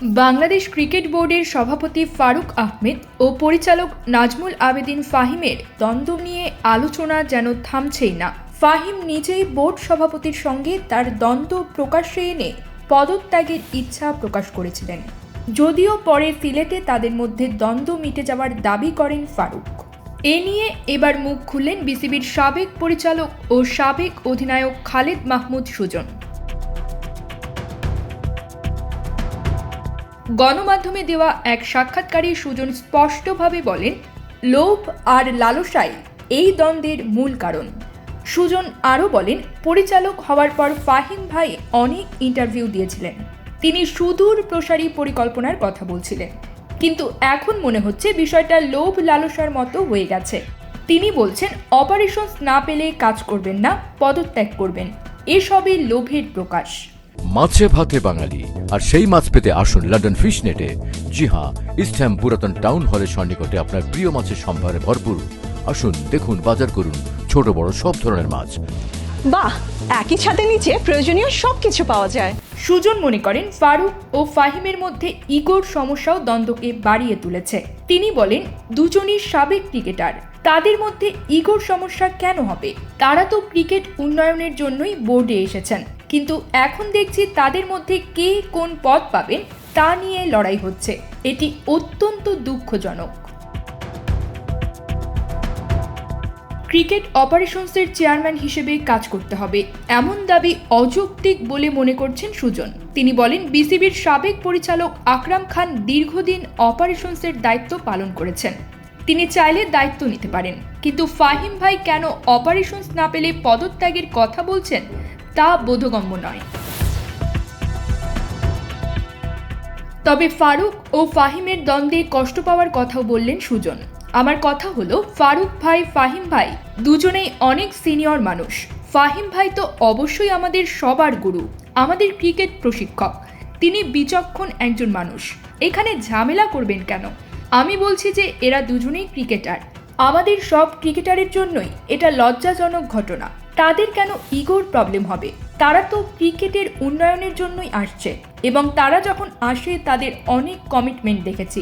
Bangladesh cricket বোর্ডের সভাপতি ফারুক আহমেদ ও পরিচালক নাজমুল আবেদিন ফাহিমের দ্বন্দ্ব নিয়ে আলোচনা যেন থামছেই না। ফাহিম নিজেই বোর্ড সভাপতির সঙ্গে তার দ্বন্দ্ব প্রকাশ্যে এনে পদত্যাগের ইচ্ছা প্রকাশ করেছিলেন। যদিও পরে সিলেটে তাদের মধ্যে দ্বন্দ্ব মিটে যাওয়ার দাবি করেন ফারুক। এ নিয়ে এবার মুখ খুললেন বিসিবির সাবেক পরিচালক ও সাবেক অধিনায়ক খালেদ মাহমুদ সুজন। গণমাধ্যমে দেওয়া এক সাক্ষাৎকারে সুজন স্পষ্টভাবে বলেন, লোভ আর লালসাই এই দ্বন্দ্বের মূল কারণ। সুজন আরও বলেন, পরিচালক হওয়ার পর ফাহিম ভাই অনেক ইন্টারভিউ দিয়েছিলেন। তিনি সুদূর প্রসারী পরিকল্পনার কথা বলছিলেন। কিন্তু এখন মনে হচ্ছে বিষয়টা লোভ লালসার মতো হয়ে গেছে। তিনি বলছেন, অপারেশনস না পেলে কাজ করবেন না, পদত্যাগ করবেন। এসবই লোভের প্রকাশ। মাছে ভাতে বাঙালি। আর সেই মাছ পেতে আসুন লন্ডন ফিশ নেটে জি হ্যাঁ ইস্টহ্যাম পুরাতন টাউন হলের সন্নিকটে আপনার প্রিয় মাছের সম্ভারে ভরপুর। আসুন দেখুন বাজার করুন ছোট বড় সব ধরনের মাছ। বাহ একই ছাদের নিচে প্রয়োজনীয় সবকিছু পাওয়া যায়। সুজন মনে করেন ফারুক ও ফাহিমের মধ্যে ইগোর সমস্যাও দ্বন্দ্বকে বাড়িয়ে তুলেছে। তিনি বলেন দুজনই সাবেক ক্রিকেটার। তাদের মধ্যে ইগোর সমস্যা কেন হবে? তারা তো ক্রিকেট উন্নয়নের জন্যই বোর্ডে এসেছেন। কিন্তু এখন দেখছি তাদের মধ্যে কে কোন পদ পাবেন তা নিয়ে লড়াই হচ্ছে। এটি অত্যন্ত দুঃখজনক। ক্রিকেট অপারেশনসের চেয়ারম্যান হিসেবে কাজ করতে হবে। এমন দাবি অযৌক্তিক বলে মনে করছেন সুজন। তিনি বলেন, বিসিবির সাবেক পরিচালক আকরাম খান দীর্ঘদিন অপারেশনসের দায়িত্ব পালন করেছেন। তিনি চাইলে দায়িত্ব নিতে পারেন। কিন্তু ফাহিম ভাই কেন অপারেশনস না পেলে পদত্যাগের কথা বলছেন? তা বোধগম্য নয়। তবে ফারুক ও ফাহিমের দ্বন্দ্বে কষ্ট পাওয়ার কথাও বললেন সুজন। আমার কথা হলো, ফারুক ভাই, ফাহিম ভাই, দুজনেই অনেক সিনিয়র মানুষ। ফাহিম ভাই তো অবশ্যই আমাদের সবার গুরু, আমাদের ক্রিকেট প্রশিক্ষক। তিনি বিচক্ষণ একজন মানুষ। এখানে ঝামেলা করবেন কেন? আমি বলছি যে এরা দুজনেই ক্রিকেটার। আমাদের সব ক্রিকেটারের জন্যই এটা লজ্জাজনক ঘটনা। তাদের কেন ইগোর প্রবলেম হবে? তারা তো ক্রিকেটের উন্নয়নের জন্যই আসছে এবং তারা যখন আসে তাদের অনেক কমিটমেন্ট দেখেছি।